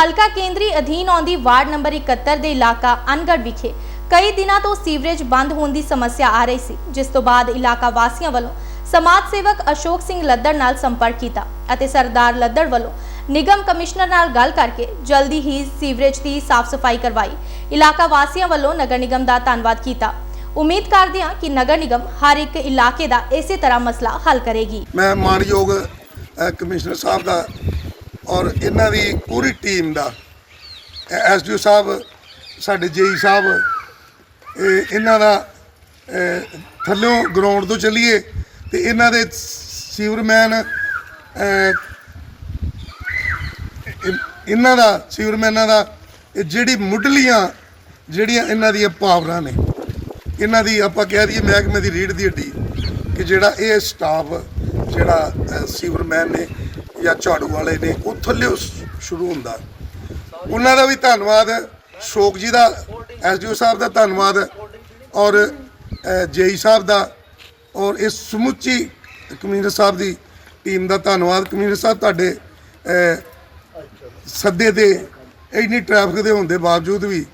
ਹਲਕਾ ਕੇਂਦਰੀ ਅਧੀਨ ਆਉਂਦੀ ਵਾਰਡ ਨੰਬਰ 71 ਦੇ ਇਲਾਕਾ ਅਨਗੜ ਵਿਖੇ ਕਈ ਦਿਨਾਂ ਤੋਂ ਸੀਵਰੇਜ ਬੰਦ ਹੋਣ ਦੀ ਸਮੱਸਿਆ ਆ ਰਹੀ ਸੀ, ਜਿਸ ਤੋਂ ਬਾਅਦ ਇਲਾਕਾ ਵਾਸੀਆਂ ਵੱਲੋਂ ਸਮਾਜ ਸੇਵਕ ਅਸ਼ੋਕ ਸਿੰਘ ਲੱਦੜ ਨਾਲ ਸੰਪਰਕ ਕੀਤਾ ਅਤੇ ਸਰਦਾਰ ਲੱਦੜ ਵੱਲੋਂ ਨਿਗਮ ਕਮਿਸ਼ਨਰ ਨਾਲ ਗੱਲ ਕਰਕੇ ਜਲਦੀ ਹੀ ਸੀਵਰੇਜ ਦੀ ਸਾਫ਼ ਸਫ਼ਾਈ ਕਰਵਾਈ। ਇਲਾਕਾ ਵਾਸੀਆਂ ਵੱਲੋਂ ਨਗਰ ਨਿਗਮ ਦਾ ਧੰਨਵਾਦ ਕੀਤਾ। ਉਮੀਦ ਕਰਦੇ ਹਾਂ ਕਿ ਨਗਰ ਨਿਗਮ ਹਰ ਇੱਕ ਇਲਾਕੇ ਦਾ ਇਸੇ ਤਰ੍ਹਾਂ ਮਸਲਾ ਹੱਲ ਕਰੇਗੀ। ਮੈਂ ਮਾਨਯੋਗ ਕਮਿਸ਼ਨਰ ਸਾਹਿਬ ਦਾ ਔਰ ਇਹਨਾਂ ਦੀ ਪੂਰੀ ਟੀਮ ਦਾ। ਐਸਡੀਓ ਸਾਹਿਬ ਸਾਡੇ ਜੇਈ ਸਾਹਿਬ ਇਹ ਇਹਨਾਂ ਦਾ ਅ, ਥੱਲਿਓਂ ਗਰਾਊਂਡ ਤੋਂ ਚੱਲੀਏ ਤੇ ਇਹਨਾਂ ਦੇ ਸੀਵਰਮੈਨ ਇਹਨਾਂ ਦਾ ਸੀਵਰਮੈਨਾਂ ਦਾ ਇਹ ਜਿਹੜੀ ਮੁੱਢਲੀਆਂ ਜਿਹੜੀਆਂ ਇਹਨਾਂ ਦੀਆਂ ਪਾਵਰਾਂ ਨੇ ਇਹਨਾਂ ਦੀ ਆਪਾਂ ਕਹਿ ਦਈਏ ਮਹਿਕਮੇ ਦੀ ਰੀੜ ਦੀ ਹੱਡੀ ਕਿ ਜਿਹੜਾ ਇਹ ਸਟਾਫ ਜਿਹੜਾ ਸੀਵਰਮੈਨ ਨੇ ਜਾਂ ਝਾੜੂ ਵਾਲੇ ਨੇ, ਉਹ ਥੱਲੇ ਸ਼ੁਰੂ ਹੁੰਦਾ। ਉਹਨਾਂ ਦਾ ਵੀ ਧੰਨਵਾਦ। ਸ਼ੋਕ ਜੀ ਦਾ ਐਸਡੀਓ ਸਾਹਿਬ ਦਾ ਧੰਨਵਾਦ ਔਰ ਜੇਈ ਸਾਹਿਬ ਦਾ ਔਰ ਇਸ ਸਮੁੱਚੀ ਕਮਿਸ਼ਨਰ ਸਾਹਿਬ ਦੀ ਟੀਮ ਦਾ ਧੰਨਵਾਦ। ਕਮਿਸ਼ਨਰ ਸਾਹਿਬ ਤੁਹਾਡੇ ਸੱਦੇ ਤੇ ਇੰਨੀ ਟ੍ਰੈਫਿਕ ਦੇ ਹੋਣ ਦੇ ਬਾਵਜੂਦ ਵੀ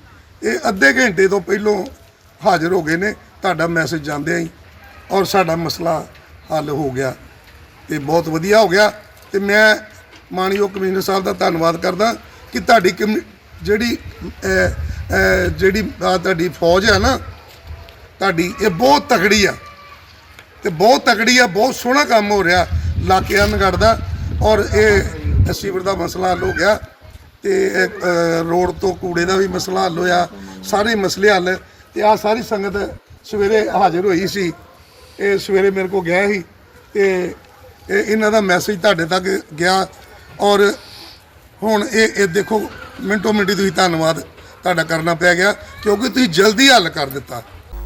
ਇਹ ਅੱਧੇ ਘੰਟੇ ਤੋਂ ਪਹਿਲੋਂ ਹਾਜ਼ਰ ਹੋ ਗਏ ਨੇ। ਤੁਹਾਡਾ ਮੈਸੇਜ ਜਾਂਦੇ ਹੀ ਔਰ ਸਾਡਾ ਮਸਲਾ ਹੱਲ ਹੋ ਗਿਆ ਤੇ ਬਹੁਤ ਵਧੀਆ ਹੋ ਗਿਆ। ਤੇ ਮੈਂ ਮਾਨਯੋਗ ਕਮਿਸ਼ਨਰ ਸਾਹਿਬ ਦਾ ਧੰਨਵਾਦ ਕਰਦਾ ਕਿ ਤੁਹਾਡੀ ਕਮਿ- ਜਿਹੜੀ ਜਿਹੜੀ ਤੁਹਾਡੀ ਫੌਜ ਹੈ ਨਾ, ਤੁਹਾਡੀ ਇਹ ਬਹੁਤ ਤਕੜੀ ਆ। ਤੇ ਬਹੁਤ ਤਕੜੀ ਆ, ਬਹੁਤ ਸੋਹਣਾ ਕੰਮ ਹੋ ਰਿਹਾ ਇਲਾਕਿਆਂ ਨਗੜ ਦਾ ਔਰ ਇਹ ਸੀਵਰ ਦਾ ਮਸਲਾ ਹੱਲ ਹੋ ਗਿਆ ਤੇ ਰੋਡ ਤੋਂ ਕੂੜੇ ਦਾ ਵੀ ਮਸਲਾ ਹੱਲ ਹੋਇਆ, ਸਾਰੇ ਮਸਲੇ ਹੱਲ ਤੇ ਆ ਸਾਰੀ ਸੰਗਤ ਸਵੇਰੇ ਹਾਜ਼ਰ ਹੋਈ ਸੀ। ਇਹ ਸਵੇਰੇ ਮੇਰੇ ਕੋਲ ਗਿਆ ਸੀ ਤੇ ਇਹ ਇਹਨਾਂ ਦਾ ਮੈਸੇਜ ਤੁਹਾਡੇ ਤੱਕ ਗਿਆ ਔਰ ਹੁਣ ਇਹ ਇਹ ਦੇਖੋ ਮਿੰਟੋ ਮਿੰਟੀ ਤੁਸੀਂ ਧੰਨਵਾਦ ਤੁਹਾਡਾ ਕਰਨਾ ਪੈ ਗਿਆ ਕਿਉਂਕਿ ਤੁਸੀਂ ਜਲਦੀ ਹੱਲ ਕਰ ਦਿੱਤਾ।